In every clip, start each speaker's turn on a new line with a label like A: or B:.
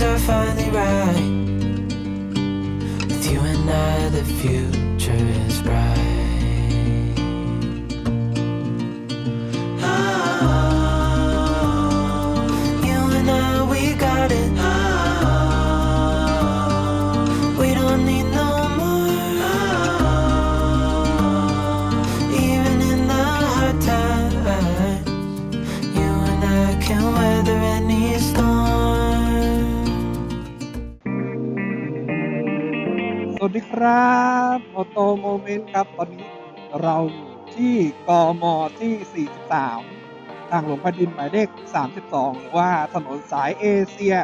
A: things are finally right. With you and I, the future is bright.
B: ดีครับโอโตโมเมนต์ครับ ตอนนี้เราอยู่ที่กมที่ 43 ทางหลวงแผ่นดินหมายเลข 32 หรือว่าถนนสายเอเชีย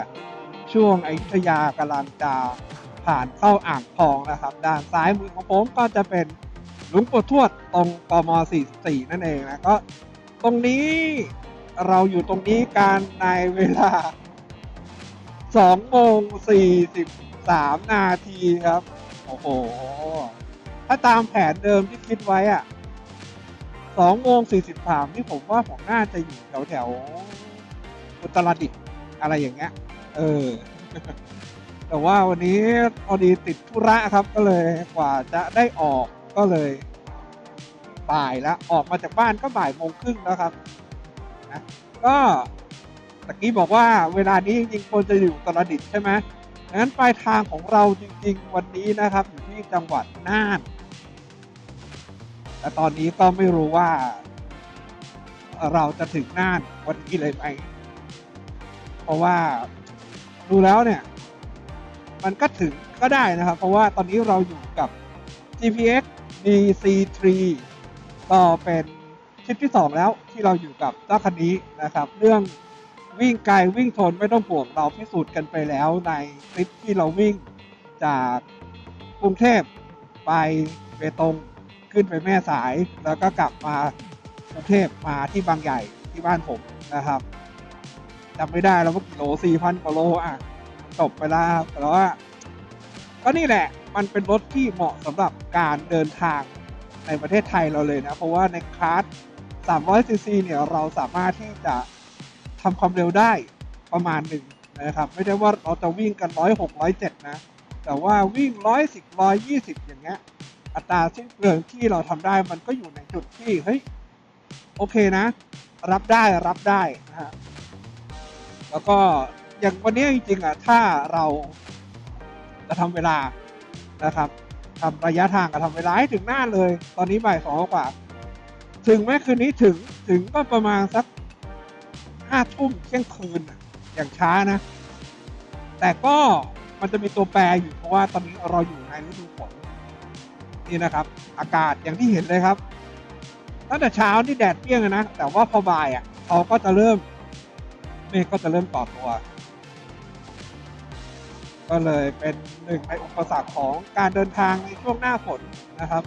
B: ช่วงอยุธยากำลังจะผ่านเข้าอ่างทองนะครับ ด้านซ้ายมือของผมก็จะเป็นหลวงปู่ทวดตรงกม 44 นั่นเองนะก็ตรงนี้เราอยู่ตรงนี้การในเวลา2โมง43 นาทีครับ โอ้โห ถ้าตามแผนเดิมที่คิดไว้อะ2โมง43ที่ผมว่าผมน่าจะอยู่แถวแถวอุตรดิตถ์อะไรอย่างเงี้ย เออ แต่ว่าวันนี้พอดีติดธุระครับก็เลยกว่าจะได้ออกก็เลยบ่ายแล้วออกมาจากบ้านก็บ่ายโมงครึ่งแล้วครับนะก็ตะกี้บอกว่าเวลานี้จริงๆควรจะอยู่อุตรดิตถ์ใช่ไหม ดังนั้นปลายทางของเราจริง ๆ วันนี้นะครับ อยู่ที่จังหวัดน่าน แต่ตอนนี้ก็ไม่รู้ว่า เราจะถึงน่านวันนี้เลยไหมเพราะว่าดูแล้วเนี่ย มันก็ถึงก็ได้นะครับ เพราะว่าตอนนี้เราอยู่กับ GPX DC3 ก็เป็นทริปที่ 2 แล้วที่เราอยู่กับเจ้าคันนี้นะครับ เรื่อง วิ่งไกลวิ่งทนไม่ต้องห่วงเราพิสูจน์กันไปแล้วในคลิปที่เราวิ่งจากกรุงเทพไปเบตงขึ้นไปแม่สาย แล้วก็กลับมากรุงเทพมาที่บางใหญ่ที่บ้านผมนะครับจำไม่ได้แล้วว่ากิโลสี่พันกว่าโลอะจบไปแล้วครับแต่ว่าก็นี่แหละมันเป็นรถที่เหมาะสำหรับการเดินทางในประเทศไทยเราเลยนะ เพราะว่าในคลาส300ซีซีเนี่ยเราสามารถที่จะ ทำความเร็วได้ประมาณหนึ่งนะครับไม่ได้ว่าเราจะวิ่งกันร้อยหกร้อยเจ็ดนะแต่ว่าวิ่งร้อยสิบร้อยยี่สิบอย่างเงี้ยอัตราสิ้นเปลืองที่เราทำได้มันก็อยู่ในจุดที่เฮ้ยโอเคนะ รับได้รับได้นะฮะแล้วก็อย่างวันนี้จริงๆอะถ้าเราจะทำเวลานะครับทำระยะทางกับทำเวลาให้ถึงหน้าเลย ตอนนี้บ่ายสองกว่า ถึงแม้คืนนี้ถึงถึงก็ประมาณสัก ห้าทุ่มเที่ยงคืนอย่างช้านะ แต่ก็มันจะมีตัวแปรอยู่เพราะว่าตอนนี้เราอยู่ในฤดูฝนนี่นะครับ อากาศอย่างที่เห็นเลยครับตั้งแต่เช้านี่แดดเปรี้ยงนะ แต่ว่าพอบ่ายอะเขาก็จะเริ่มเมฆก็จะเริ่มต่อตัว ก็เลยเป็นหนึ่งในอุปสรรคของการเดินทางในช่วงหน้าฝนนะครับ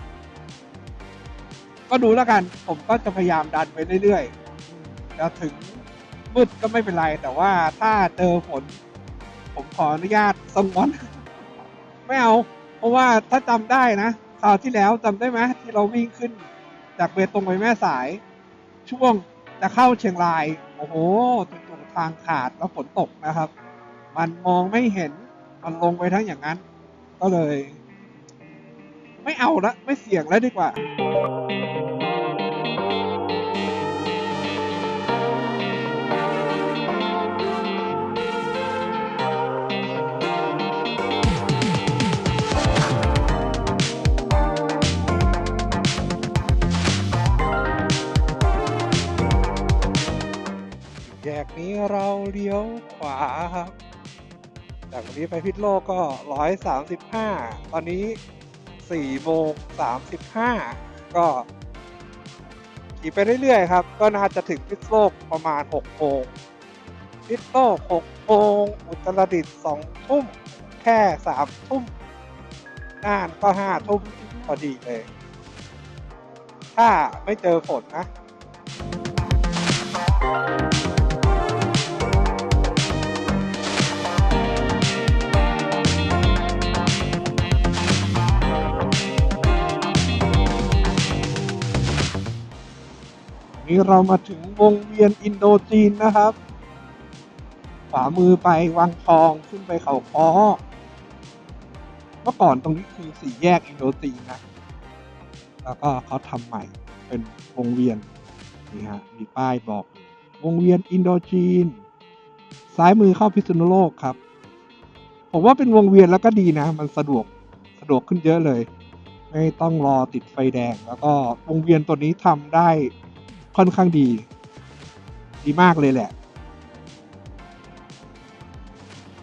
B: ก็ดูแล้วกัน ผมก็จะพยายามดันไปเรื่อยๆจะถึง มืดก็ไม่เป็นไร แต่ว่าถ้าเจอฝนผมขออนุญาตสงวน ไม่เอา เพราะว่าถ้าจำได้นะคราวที่แล้วจำได้ไหมที่เราวิ่งขึ้น จากเบตงไปแม่สาย ช่วงจะเข้าเชียงราย โอ้โหจุดๆทางขาดแล้วฝนตกนะครับ มันมองไม่เห็นมันลงไปทั้งอย่างนั้น ก็เลย ไม่เอาละไม่เสี่ยงแล้วดีกว่า กนี้เราเลี้ยวขวาครับ จากวันนี้ไปพิษโลกก็ 135 ตอนนี้4โมง35 ก็ขี่ไปเรื่อยๆครับ ก็น่าจะถึงพิษโลกประมาณ6โมงพิษโลกหกโมงอุตรดิตถ์สองทุ่ม แค่สามทุ่มน่านก็ห้าทุ่มพอดีเลย ถ้าไม่เจอฝนนะ นี่เรามาถึงวงเวียนอินโดจีนนะครับ ขวามือไปวังทองขึ้นไปเขาค้อเมื่อก่อนตรงนี้คือสี่แยกอินโดจีนนะ แล้วก็เขาทำใหม่เป็นวงเวียนนี่ฮะมีป้ายบอก วงเวียนอินโดจีน ซ้ายมือเข้าพิษณุโลกครับ ผมว่าเป็นวงเวียนแล้วก็ดีนะ มันสะดวกสะดวกขึ้นเยอะเลย ไม่ต้องรอติดไฟแดงแล้วก็วงเวียนตัวนี้ทำได้ ค่อนข้างดี ดีมากเลยแหละ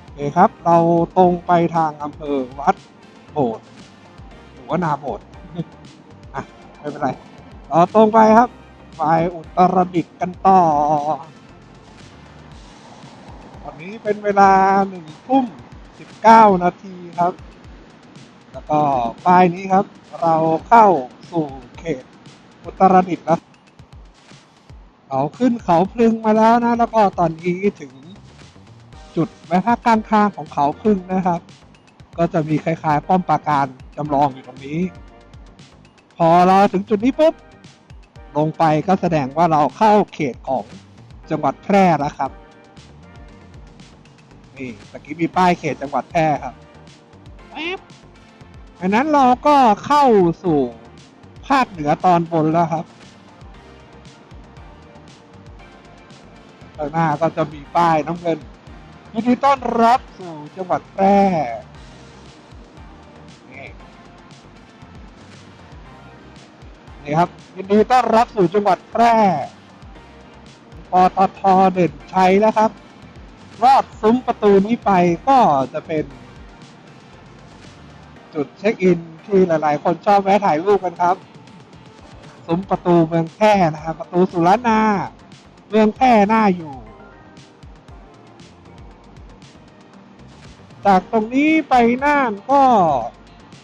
B: โอเคครับ เราตรงไปทางอำเภอวัดโบสถ์หรือว่านาโบสถ์อะไม่เป็นไร เราตรงไปครับ ไปอุตรดิตถ์กันต่อ ตอนนี้เป็นเวลาหนึ่งทุ่มสิบเก้านาทีครับ แล้วก็ป้ายนี้ครับ เราเข้าสู่เขตอุตรดิตถ์แล้ว เขาขึ้นเขาพลึงมาแล้วนะ แล้วก็ตอนนี้ถึงจุดแวะพักกลางทางของเขาพลึงนะครับ ก็จะมีคล้ายๆ ป้อมปราการจำลองอยู่ตรงนี้ พอเราถึงจุดนี้ปุ๊บลงไปก็แสดงว่าเราเข้าเขตของจังหวัดแพร่แล้วครับนี่ตะกี้มีป้ายเขตจังหวัดแพร่ครับแป๊บอันนั้นเราก็เข้าสู่ภาคเหนือตอนบนแล้วครับ ข้างหน้าก็จะมีป้ายน้ำเงินยินดีต้อนรับสู่จังหวัดแพร่นี่นี่ครับยินดีต้อนรับสู่จังหวัดแพร่ปตทเด่นชัยแล้วครับ รอดซุ้มประตูนี้ไปก็จะเป็น จุดเช็คอินที่หลาย ๆ คนชอบแวะถ่ายรูปกันครับ ซุ้มประตูเมืองแพร่นะครับ ประตูสุรนา เมืองแพร่น่าอยู่ จากตรงนี้ไปน่านก็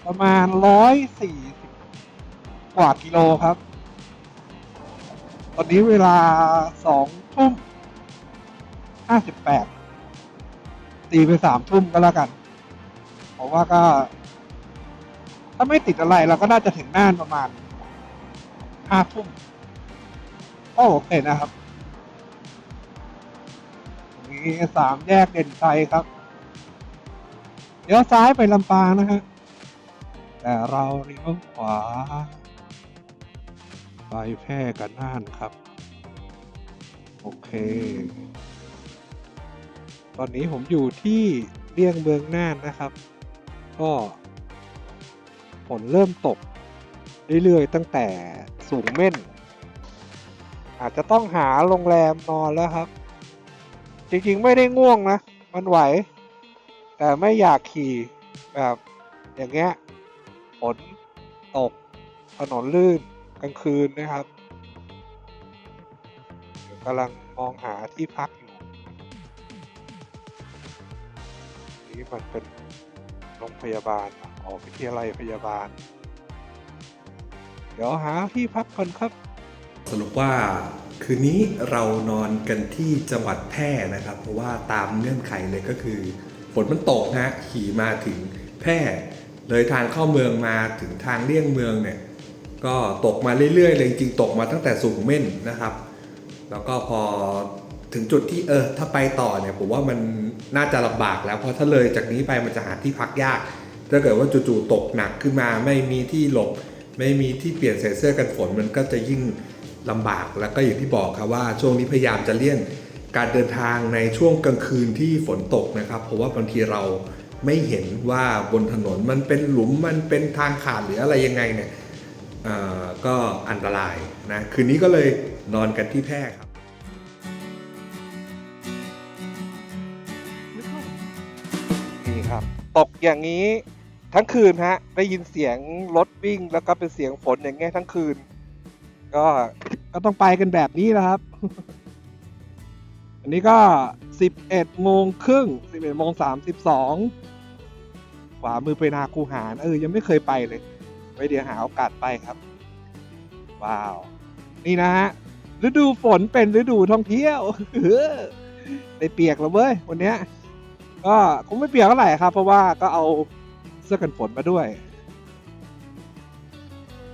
B: ประมาณร้อยสี่สิบกว่ากิโลครับ ตอนนี้เวลาสองทุ่มห้าสิบแปดตีไปสามทุ่มก็แล้วกันเพราะว่าก็ ถ้าไม่ติดอะไรเราก็น่าจะถึงน่านประมาณห้าทุ่มก็โอเคนะครับ มีสามแยกเด่นชัยครับเดี๋ยวซ้ายไปลำปางนะฮะแต่เราเลี้ยวขวา ไปแพร่กันน่านครับ โอเค ตอนนี้ผมอยู่ที่เลี่ยงเมืองน่านนะครับ ก็ฝนเริ่มตก เรื่อยๆตั้งแต่สูงเม่น อาจจะต้องหาโรงแรมนอนแล้วครับ จริงๆไม่ได้ง่วงนะ มันไหว แต่ไม่อยากขี่แบบอย่างเงี้ยฝนตกถนนลื่นกลางคืนนะครับเดี๋ยวกำลังมองหาที่พักอยู่ นี่มันเป็นโรงพยาบาลออกวิทยาลัยพยาบาล เดี๋ยวหาที่พักก่อนครับ
C: สรุปว่าคืนนี้เรานอนกันที่จังหวัดแพร่นะครับ เพราะว่าตามเงื่อนไขเลยก็คือฝนมันตกนะขี่มาถึงแพร่ เลยทางเข้าเมืองมาถึงทางเลี่ยงเมืองเนี่ยก็ตกมาเรื่อยๆเลยจริงๆตกมาตั้งแต่สูงเม่นนะครับ แล้วก็พอถึงจุดที่เออถ้าไปต่อเนี่ยผมว่ามันน่าจะลำบากแล้วเพราะถ้าเลยจากนี้ไปมันจะหาที่พักยาก ถ้าเกิดว่าจู่ๆตกหนักขึ้นมาไม่มีที่หลบ ไม่มีที่เปลี่ยนใส่เสื้อกันฝนมันก็จะยิ่ง ลำบากแล้วก็อย่างที่บอกครับว่าช่วงนี้พยายามจะเลี่ยงการเดินทางในช่วงกลางคืนที่ฝนตกนะครับ เพราะว่าบางทีเราไม่เห็นว่าบนถนนมันเป็นหลุมมันเป็นทางขาดหรืออะไรยังไงเนี่ยก็อันตรายนะคืนนี้ก็เลยนอนกันที่แพร่ครับ
B: นี่ครับ ตกอย่างนี้ทั้งคืนฮะได้ยินเสียงรถวิ่งแล้วก็เป็นเสียงฝนอย่างเงี้ยทั้งคืน ก็ ก็ต้องไปกันแบบนี้แหละครับ อันนี้ก็ 11โมงครึ่ง11โมง32ขวามือไปนาคูหารเออ ยังไม่เคยไปเลยไว้เดี๋ยวหาโอกาสไปครับ ว้าว นี่นะฮะฤดูฝนเป็นฤดูท่องเที่ยวเออได้เปียกแล้วเว้ยวันเนี้ย ก็คงไม่เปียกเท่าไหร่ครับ เพราะว่าก็เอาเสื้อกันฝนมาด้วย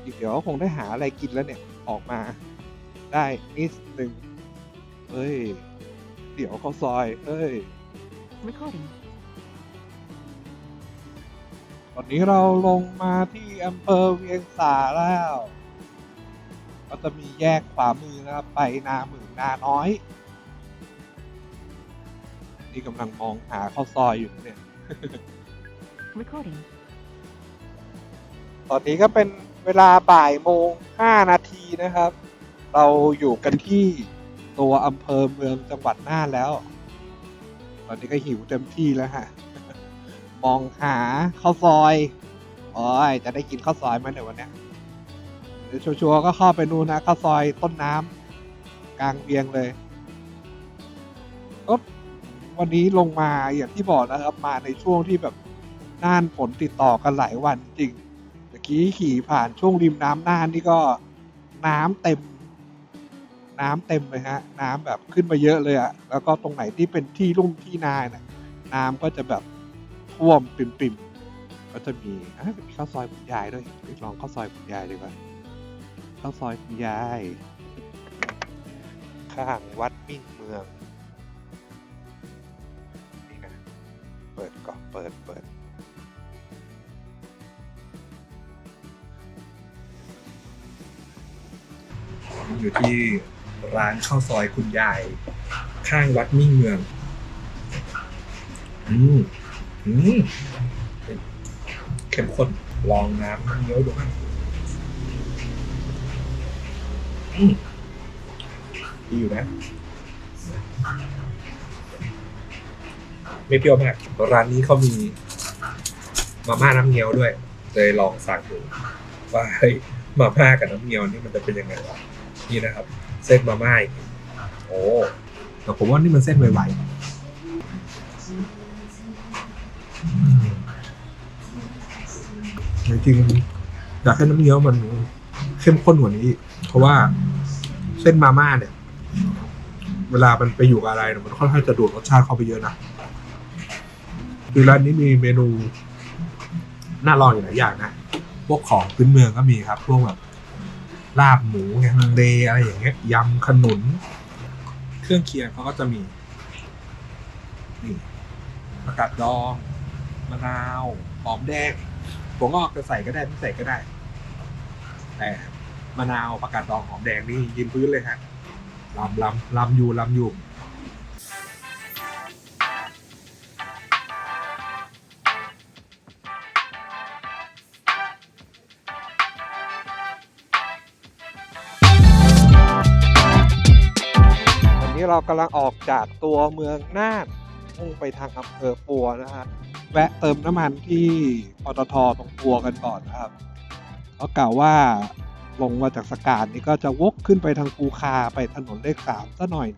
B: อีกเดี๋ยวคงได้หาอะไรกินแล้วเนี่ยออกมา ได้นิดหนึ่งเอ้ย เดี๋ยวเขาวซอย เอ้ย
D: Recording.
B: ตอนนี้เราลงมาที่อำเภอเวียงสาแล้ว ก็จะมีแยกขวามือนะครับ ไปนาหมื่นนาน้อย นี่กำลังมองหาข้าวซอยอยู่เนี่ย
D: Recording.
B: ตอนนี้ก็เป็นเวลาบ่ายโมงห้านาทีนะครับ เราอยู่กันที่ตัวอำเภอเมืองจังหวัดน่านแล้ว ตอนนี้ก็หิวเต็มที่แล้วฮะ มองหาข้าวซอยโอ้ยจะได้กินข้าวซอยไหมในวันนี้เดี๋ยวชัวร์ก็เข้าไปนู่นนะข้าวซอยต้นน้ำกลางเบียงเลยวันนี้ลงมาอย่างที่บอกนะครับ มาในช่วงที่แบบน่านฝนติดต่อกันหลายวันจริงเมื่อกี้ขี่ผ่านช่วงริมน้ำน่านนี่ก็น้ำเต็ม น้ำเต็มเลยฮะน้ำแบบขึ้นมาเยอะเลยอะแล้วก็ตรงไหนที่เป็นที่ลุ่มที่นาเนี่ยน้ำก็จะแบบท่วมปิ่มๆก็จะมีอะมีข้าวซอยคุณยายด้วยไปลองข้าวซอยคุณยายดีกว่าข้าวซอยคุณยายข้างวัดมิ่งเมืองนี่นะเปิดก่อนเปิดเปิด
C: อยู่ที่ ร้านข้าวซอยคุณยาย ข้างวัดมิ่งเมือง อืมอืมเข้มข้นลองน้ำเยอะดูบ้างอืมดีอยู่นะไม่เปรี้ยวมาก ร้านนี้เขามีมาม่าน้ำเงี้ยวด้วยเลยลองสั่งดูว่าเฮ้ยมาม่ากับน้ำเงี้ยวนี่มันจะเป็นยังไงวะนี่นะครับ เส้นมาม่าอีกโอ้แต่ผมว่านี่มันเส้นไวๆจริงๆอยากให้น้ำเงี้ยวมันเข้มข้นกว่านี้ เพราะว่าเส้นมาม่าเนี่ย เวลามันไปอยู่กับอะไรเนี่ยมันค่อนข้างจะดูดรสชาติเข้าไปเยอะนะคือร้านนี้มีเมนูน่าลองอยู่หลายอย่างนะ พวกของพื้นเมืองก็มีครับ พวกแบบ ลาบหมูแกงฮังเลอะไรอย่างเงี้ยยำขนุน เครื่องเคียงเขาก็จะมีนี่ผักกาดดองมะนาวหอมแดงผมก็จะใส่ก็ได้ไม่ใส่ก็ได้ แต่มะนาวผักกาดดองหอมแดงนี่ยืนพื้นเลยฮะลำลำลำอยู่ลำอยู่
B: เรากำลังออกจากตัวเมืองน่านมุ่งไปทางอำเภอปัวนะฮะแวะเติมน้ำมันที่ปตทตรงปัวกันก่อนนะครับเขากล่าวว่าลงมาจากสกาดนี่ก็จะวกขึ้นไปทางภูคาไปถนนเลขสามซะหน่อย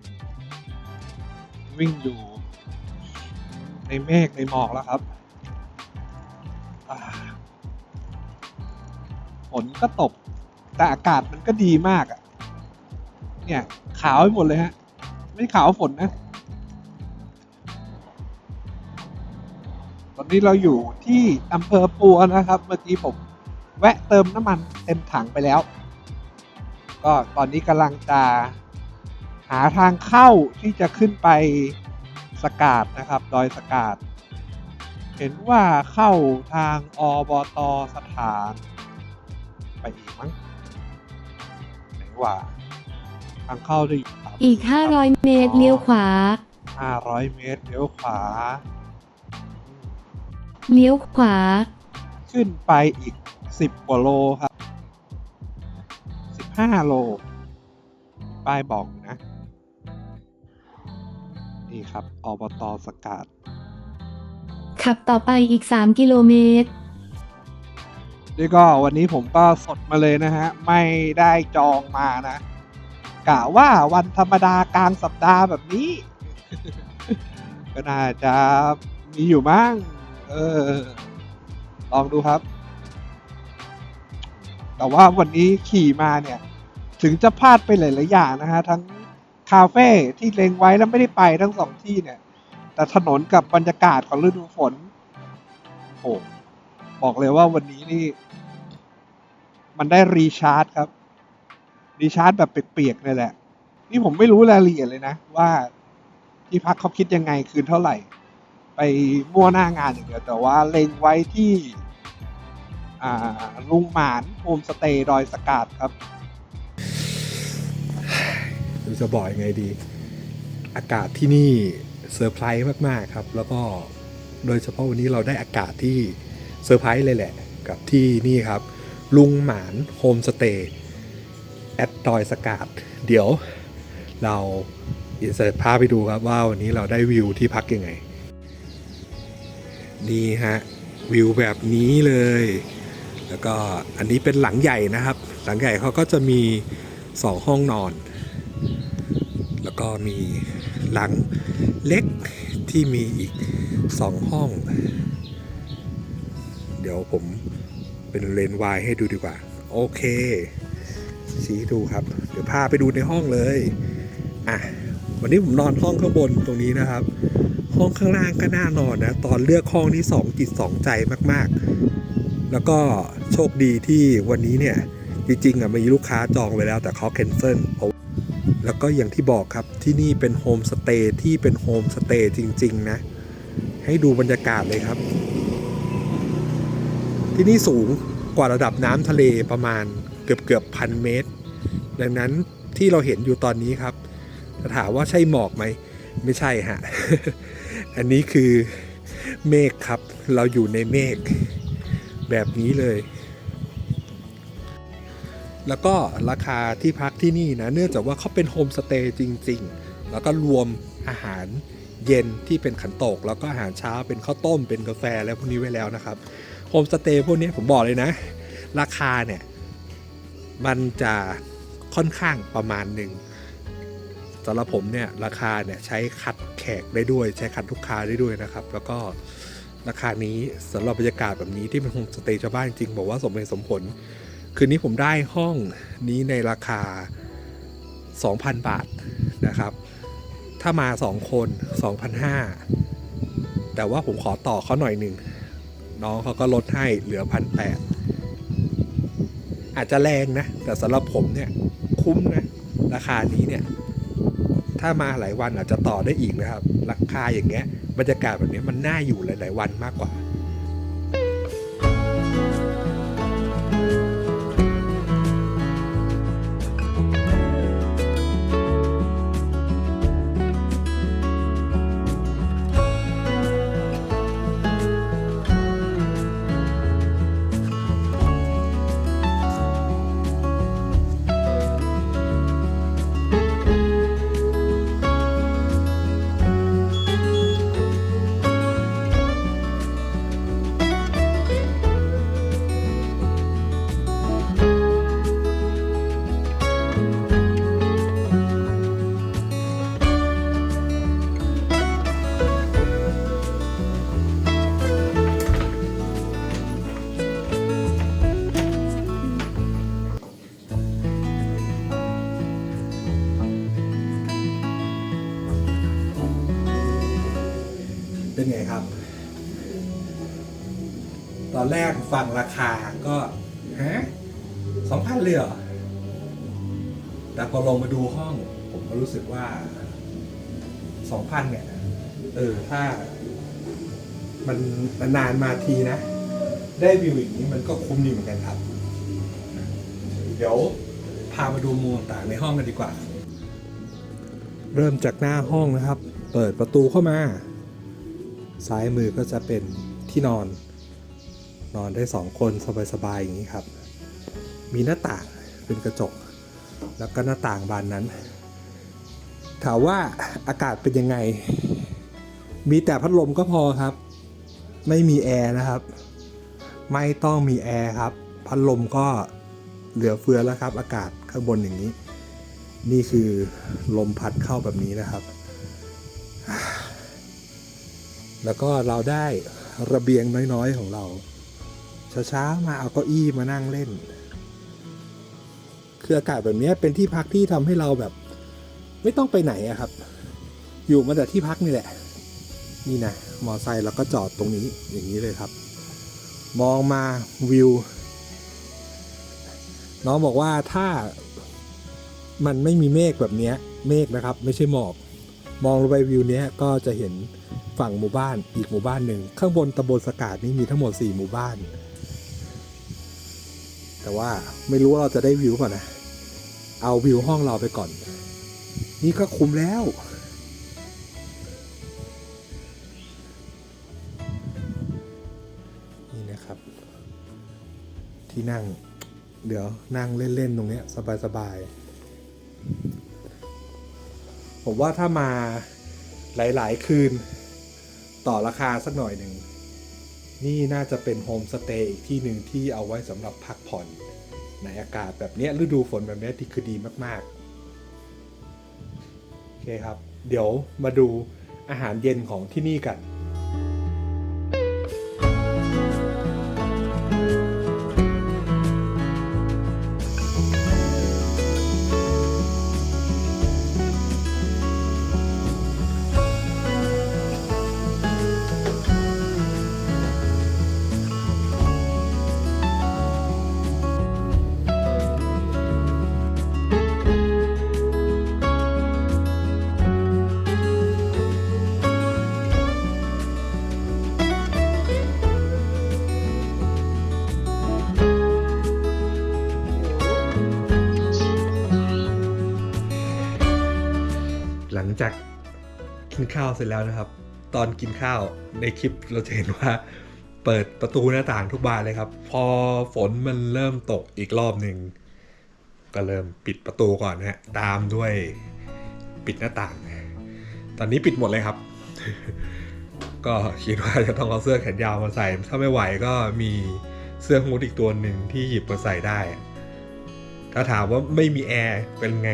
B: วิ่งอยู่ ในเมฆในหมอกแล้วครับฝนก็ตก แต่อากาศมันก็ดีมากอะเนี่ย ขาวไปหมดเลยฮะ ไม่ขาวฝนนะ ตอนนี้เราอยู่ที่อำเภอปัวนะครับ เมื่อกี้ผมแวะเติมน้ำมันเต็มถังไปแล้ว ก็ตอนนี้กำลังจะหาทางเข้าที่จะขึ้นไปสกาดนะครับดอยสกาด เห็นว่าเข้าทางอบตสถาน ไปอีกมั้งไหนว่าางเข้าจะอยู่
E: อีก 500 เมตรเลี้ยวขวา
B: 500เมตรเลี้ยวขวา
E: เลี้ยวขวา
B: ขึ้นไปอีก10กว่าโลครับ15โล ป้ายบอกอยู่นะ นี่ครับอบตสกาด
E: ขับต่อไปอีก 3 กิโลเมตร
B: นี่ก็วันนี้ผมก็สดมาเลยนะฮะ ไม่ได้จองมานะ กะว่าวันธรรมดากลางสัปดาห์แบบนี้ ก็น่าจะมีอยู่บ้างเออ ลองดูครับ แต่ว่าวันนี้ขี่มาเนี่ย ถึงจะพลาดไปหลายๆอย่างนะฮะ ทั้งคาเฟ่ที่เล็งไว้แล้วไม่ได้ไปทั้งสองที่เนี่ย แต่ถนนกับบรรยากาศของฤดูฝนโอ้โหบอกเลยว่าวันนี้นี่ มันได้รีชาร์จครับ รีชาร์จแบบเปียกๆเลยแหละ นี่ผมไม่รู้รายละเอียดเลยนะ ว่าที่พักเขาคิดยังไงคืนเท่าไหร่ ไปมั่วหน้างานอย่างเดียวแต่ว่าเล็งไว้ที่ลุงหมานโฮมสเตย์ดอยสกาดครับ
C: เราจะบอกยังไงดี อากาศที่นี่เซอร์ไพรส์มากๆครับ แล้วก็โดยเฉพาะวันนี้เราได้อากาศที่เซอร์ไพรส์เลยแหละ กับที่นี่ครับ ลุงหมานโฮมสเตย์ แอดดอยสกาดเดี๋ยวเราอินเสิร์ตภาพไปดูครับว่าวันนี้เราได้วิวที่พักยังไง นี่ฮะ วิวแบบนี้เลย แล้วก็อันนี้เป็นหลังใหญ่นะครับ หลังใหญ่เขาก็จะมี 2 ห้องนอน แล้วก็มีหลังเล็กที่มีอีก 2 ห้อง เดี๋ยวผมเป็นเลนวายให้ดูดีกว่า โอเค ชี้ดูครับ เดี๋ยวพาไปดูในห้องเลยอะวันนี้ผมนอนห้องข้างบนตรงนี้นะครับ ห้องข้างล่างก็น่านอนนะตอนเลือกห้องที่สองจิตสองใจมากๆ แล้วก็โชคดีที่วันนี้เนี่ยจริงๆอะมีลูกค้าจองไว้แล้วแต่เขาแคนเซิลเพราะแล้วก็อย่างที่บอกครับที่นี่เป็นโฮมสเตย์ที่เป็นโฮมสเตย์จริง ๆ นะ ให้ดูบรรยากาศเลยครับ ที่นี่สูงกว่าระดับน้ำทะเลประมาณ กือบเกือบพันเมตร ดังนั้นที่เราเห็นอยู่ตอนนี้ครับถามว่าใช่หมอกไหม ไม่ใช่ฮะ อันนี้คือเมฆครับ เราอยู่ในเมฆแบบนี้เลย แล้วก็ราคาที่พักที่นี่นะ เนื่องจากว่าเขาเป็นโฮมสเตย์จริง ๆ แล้วก็รวมอาหารเย็นที่เป็นขันโตก แล้วก็อาหารเช้าเป็นข้าวต้มเป็นกาแฟแล้วพวกนี้ไว้แล้วนะครับโฮมสเตย์พวกนี้ผมบอกเลยนะ ราคาเนี่ย มันจะค่อนข้างประมาณหนึ่งสำหรับผมเนี่ยราคาเนี่ยใช้คัดแขกได้ด้วย ใช้คัดลูกค้าได้ด้วยนะครับ แล้วก็ราคานี้สำหรับบรรยากาศแบบนี้ที่เป็นโฮมสเตย์ชาวบ้านจริงบอกว่าสมเหตุสมผล คืนนี้ผมได้ห้องนี้ในราคา 2,000 บาทนะครับ ถ้ามา 2 คน 2,500 แต่ว่าผมขอต่อเขาหน่อยหนึ่งน้องเขาก็ลดให้เหลือ 1,800 อาจจะแรงนะ แต่สำหรับผมเนี่ยคุ้มนะราคานี้เนี่ยถ้ามาหลายวันอาจจะต่อได้อีกนะครับ ราคาอย่างเงี้ยบรรยากาศแบบนี้มันน่าอยู่หลาย ๆ วันมากกว่า แรกฟังราคาก็ฮะสองพันเลยเหรอแต่พอลงมาดูห้อง ผมก็รู้สึกว่าสองพันเนี่ย เออ ถ้า มันนานมาทีนะ ได้วิวอย่างนี้มันก็คุ้มดีเหมือนกันครับ เดี๋ยวพามาดูมุมต่างในห้องกันดีกว่า เริ่มจากหน้าห้องนะครับ เปิดประตูเข้ามา ซ้ายมือก็จะเป็นที่นอน นอนได้สองคนสบายๆอย่างนี้ครับ มีหน้าต่างเป็นกระจก แล้วก็หน้าต่างบานนั้น ถามว่าอากาศเป็นยังไง มีแต่พัดลมก็พอครับ ไม่มีแอร์นะครับ ไม่ต้องมีแอร์ครับ พัดลมก็เหลือเฟือแล้วครับ อากาศข้างบนอย่างนี้ นี่คือลมพัดเข้าแบบนี้นะครับ แล้วก็เราได้ระเบียงน้อยๆของเรา ช้าๆมาเอาเก้าอี้มานั่งเล่น คืออากาศแบบนี้เป็นที่พักที่ทำให้เราแบบ ไม่ต้องไปไหนอะครับ อยู่มาแต่ที่พักนี่แหละ นี่นะมอไซค์เราก็จอดตรงนี้อย่างนี้เลยครับ มองมาวิว น้องบอกว่าถ้ามันไม่มีเมฆแบบนี้เมฆนะครับ ไม่ใช่หมอก มองลงไปวิวนี้ก็จะเห็นฝั่งหมู่บ้านอีกหมู่บ้านหนึ่งข้างบนตำบลสกาดนี่มีทั้งหมด 4 หมู่บ้าน แต่ว่าไม่รู้ว่าเราจะได้วิวป่ะนะ เอาวิวห้องเราไปก่อน นี่ก็คุ้มแล้ว นี่นะครับ ที่นั่ง เดี๋ยวนั่งเล่น ๆ ตรงเนี้ย สบาย ๆ ผมว่าถ้ามาหลาย ๆ คืน ต่อราคาสักหน่อยหนึ่ง นี่น่าจะเป็นโฮมสเตย์อีกที่หนึ่งที่เอาไว้สำหรับพักผ่อน ในอากาศแบบนี้ฤดูฝนแบบนี้ที่คือดีมากๆ โอเคครับ เดี๋ยวมาดูอาหารเย็นของที่นี่กัน จากกินข้าวเสร็จแล้วนะครับ ตอนกินข้าวในคลิปเราจะเห็นว่า เปิดประตูหน้าต่างทุกบานเลยครับ พอฝนมันเริ่มตกอีกรอบหนึ่งก็เริ่มปิดประตูก่อนนะตามด้วยปิดหน้าต่าง ตอนนี้ปิดหมดเลยครับ ก็คิดว่าจะต้องเอาเสื้อแขนยาวมาใส่ ถ้าไม่ไหวก็มีเสื้อฮูดอีกตัวหนึ่งที่หยิบมาใส่ได้ ถ้าถามว่าไม่มีแอร์เป็นไง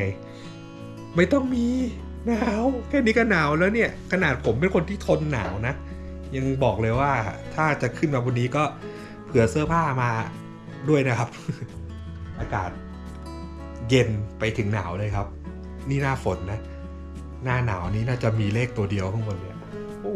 C: ไม่ต้องมี หนาวแค่นี้ก็หนาวแล้วเนี่ย ขนาดผมเป็นคนที่ทนหนาวนะ ยังบอกเลยว่าถ้าจะขึ้นมาบนนี้ก็เผื่อเสื้อผ้ามาด้วยนะครับ อากาศเย็นไปถึงหนาวเลยครับ นี่หน้าฝนนะ หน้าหนาวนี้น่าจะมีเลขตัวเดียวข้างบนเนี่ยโอ้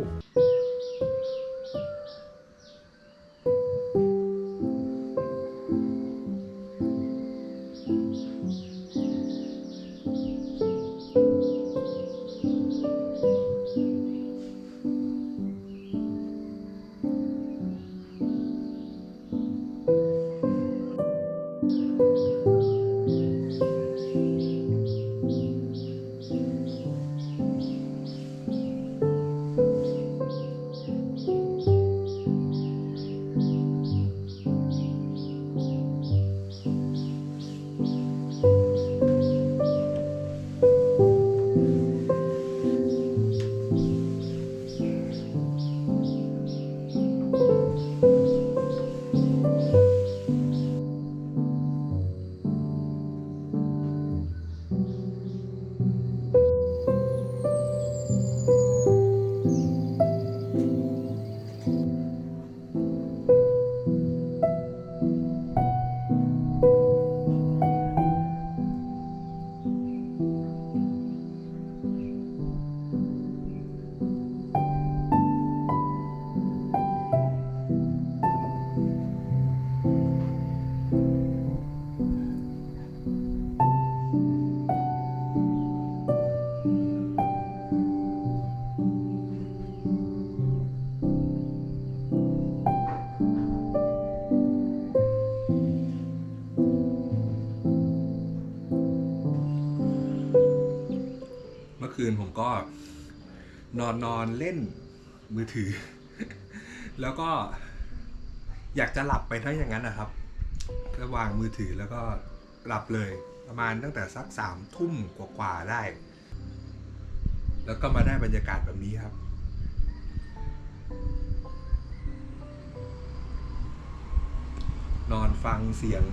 C: ก็ นอนนอนเล่นมือถือ แล้วก็อยากจะหลับไปทั้งอย่างนั้นนะครับก็วางมือถือแล้วก็หลับเลยประมาณตั้งแต่สักสามทุ่มกว่าๆได้ แล้วก็มาได้บรรยากาศแบบนี้ครับนอนฟังเสียง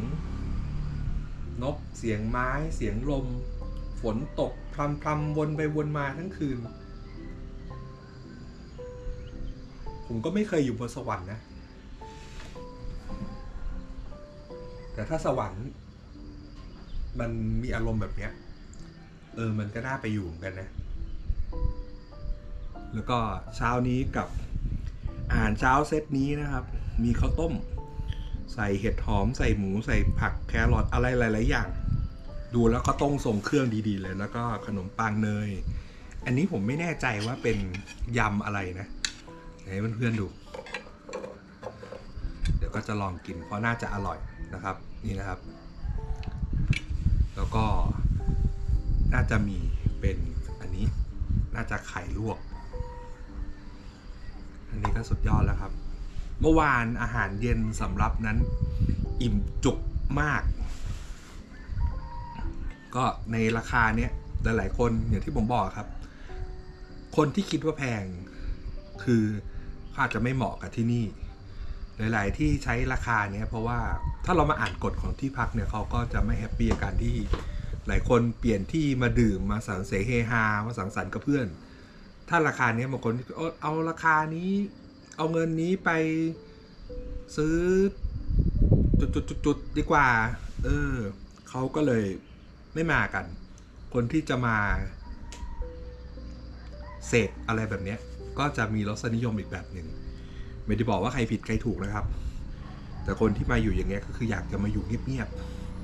C: นกเสียงไม้เสียงลม ฝนตก พรำพรำๆวนไปวนมาทั้งคืน ผมก็ไม่เคยอยู่บนสวรรค์นะ แต่ถ้าสวรรค์ มันมีอารมณ์แบบเนี้ย เออมันก็น่าไปอยู่เหมือนกันนะ แล้วก็เช้านี้กับอาหารเช้าเซตนี้นะครับ มีข้าวต้ม ใส่เห็ดหอม ใส่หมู ใส่ผักแครอทอะไรหลาย ๆ อย่าง ดูแล้วก็ต้องทรงเครื่องดีๆเลย แล้วก็ขนมปังเนย อันนี้ผมไม่แน่ใจว่าเป็นยำอะไรนะให้เพื่อนๆดู เดี๋ยวก็จะลองกินเพราะน่าจะอร่อยนะครับ นี่นะครับ แล้วก็น่าจะมีเป็นอันนี้น่าจะไข่ลวก อันนี้ก็สุดยอดแล้วครับ เมื่อวานอาหารเย็นสำรับนั้น อิ่มจุกมาก ก็ในราคาเนี้ยหลายๆคนอย่างที่ผมบอกครับ คนที่คิดว่าแพงคืออาจจะไม่เหมาะกับที่นี่ หลาย ๆ ที่ใช้ราคาเนี้ยเพราะว่าถ้าเรามาอ่านกฎของที่พักเนี่ยเขาก็จะไม่แฮปปี้กับการที่หลายคนเปลี่ยนที่มาดื่มมาสังเสเฮฮามาสังสรรค์กับเพื่อน ถ้าราคาเนี้ยบางคนเอาเอาราคานี้เอาเงินนี้ไปซื้อจุดๆๆดีกว่า เออเขาก็เลย ไม่มากัน คนที่จะมาเสพอะไรแบบนี้ก็จะมีรสนิยมอีกแบบหนึ่งไม่ได้บอกว่าใครผิดใครถูกนะครับ แต่คนที่มาอยู่อย่างเงี้ยก็คืออยากจะมาอยู่เงียบ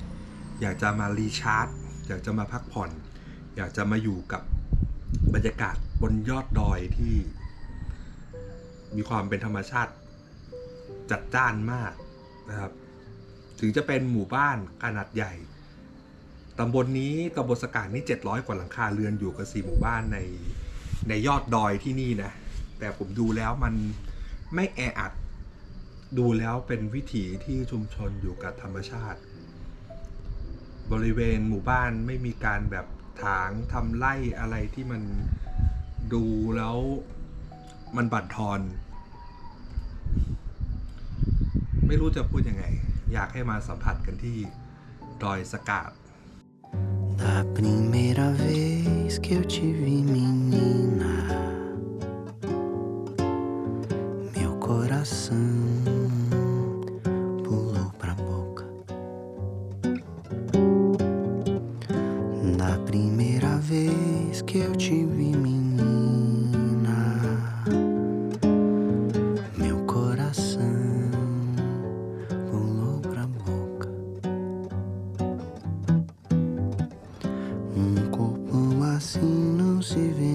C: ๆอยากจะมารีชาร์จอยากจะมาพักผ่อน อยากจะมาอยู่กับบรรยากาศบนยอดดอยที่มีความเป็นธรรมชาติจัดจ้านมากนะครับ ถึงจะเป็นหมู่บ้านขนาดใหญ่ ตำบลนี้ตำบลสกาดนี่700 กว่าหลังคาเรือนอยู่กับสี่หมู่บ้านในในยอดดอยที่นี่นะ แต่ผมดูแล้วมันไม่แออัด ดูแล้วเป็นวิถีที่ชุมชนอยู่กับธรรมชาติ บริเวณหมู่บ้านไม่มีการแบบถางทำไร่อะไรที่มันดูแล้วมันบั่นทอน ไม่รู้จะพูดยังไง อยากให้มาสัมผัสกันที่ดอยสกาด
F: Da primeira vez que eu te vi, menina, meu coração pulou pra boca. Da primeira vez que eu te vi, assim não se vê